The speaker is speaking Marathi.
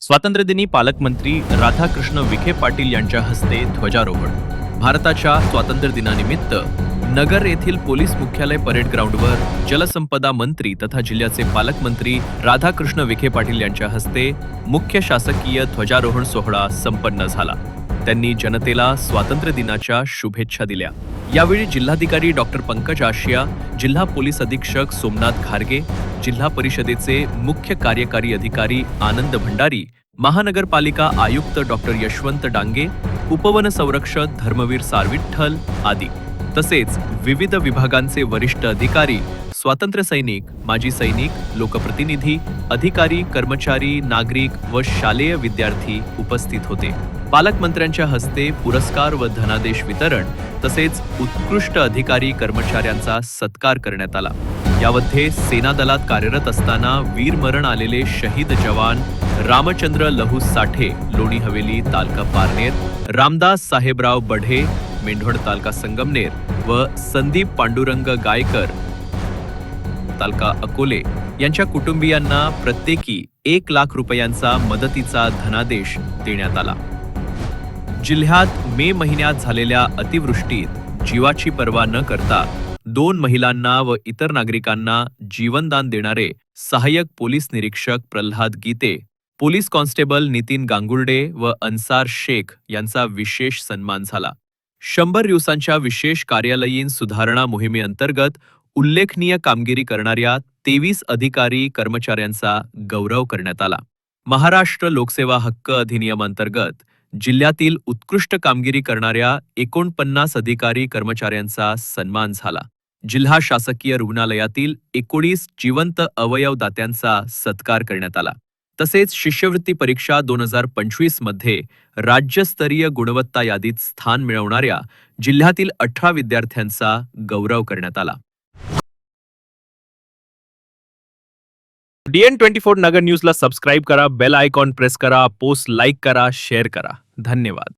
स्वातंत्र्यदिनी पालकमंत्री राधाकृष्ण विखे पाटील यांच्या हस्ते ध्वजारोहण. भारताच्या स्वातंत्र्य दिनानिमित्त नगर येथील पोलीस मुख्यालय परेड ग्राउंडवर जलसंपदा मंत्री तथा जिल्ह्याचे पालकमंत्री राधाकृष्ण विखे पाटील यांच्या हस्ते मुख्य शासकीय ध्वजारोहण सोहळा संपन्न झाला. त्यांनी जनतेला स्वातंत्र्य दिनाच्या शुभेच्छा दिल्या. यावेळी जिल्हाधिकारी डॉक्टर पंकज आशिया जिल्हा पोलीस अधीक्षक सोमनाथ खारगे जिल्हा परिषदेचे मुख्य कार्यकारी अधिकारी आनंद भंडारी महानगरपालिका आयुक्त डॉक्टर यशवंत डांगे उपवन संरक्षक धर्मवीर सारविठ्ठल आदी. तसेच विविध विभागांचे वरिष्ठ अधिकारी स्वातंत्र्य सैनिक माजी सैनिक लोकप्रतिनिधी अधिकारी कर्मचारी नागरिक व शालेय विद्यार्थी उपस्थित होते. पालकमंत्र्यांच्या हस्ते पुरस्कार व धनादेश वितरण तसेच उत्कृष्ट अधिकारी कर्मचाऱ्यांचा सत्कार करण्यात आला. यामध्ये सेना दलात कार्यरत असताना वीरमरण आलेले शहीद जवान रामचंद्र लहू साठे लोणी हवेली तालका पारनेर रामदास साहेबराव बढे मेंढोण तालका संगमनेर व संदीप पांडुरंग गायकर तालका अकोले यांच्या कुटुंबियांना प्रत्येकी एक लाख रुपयांचा मदतीचा धनादेश देण्यात आला. जिल्ह्यात मे महिन्यात झालेल्या अतिवृष्टीत जीवाची पर्वा न करता दोन महिलांना व इतर नागरिकांना जीवनदान देणारे सहाय्यक पोलीस निरीक्षक प्रल्हाद गीते पोलीस कॉन्स्टेबल नितीन गांगुर्डे व अन्सार शेख यांचा विशेष सन्मान झाला. शंभर दिवसांच्या विशेष कार्यालयीन सुधारणा मोहिमेअंतर्गत उल्लेखनीय कामगिरी करणाऱ्या तेवीस अधिकारी कर्मचाऱ्यांचा गौरव करण्यात आला. महाराष्ट्र लोकसेवा हक्क अधिनियमांतर्गत जिल्ह्यातील उत्कृष्ट कामगिरी करणाऱ्या एकोणपन्नास अधिकारी कर्मचाऱ्यांचा सन्मान झाला. जिल्हा शासकीय रुग्णालयातील एकोणीस जिवंत अवयवदात्यांचा सत्कार करण्यात आला. तसेच शिष्यवृत्ती परीक्षा दोन हजार पंचवीसमध्ये राज्यस्तरीय गुणवत्ता यादीत स्थान मिळवणाऱ्या जिल्ह्यातील अठरा विद्यार्थ्यांचा गौरव करण्यात आला. डीएन ट्वेंटी फोर नगर न्यूजला सबस्क्राईब करा बेल आयकॉन प्रेस करा पोस्ट लाईक करा शेअर करा. धन्यवाद.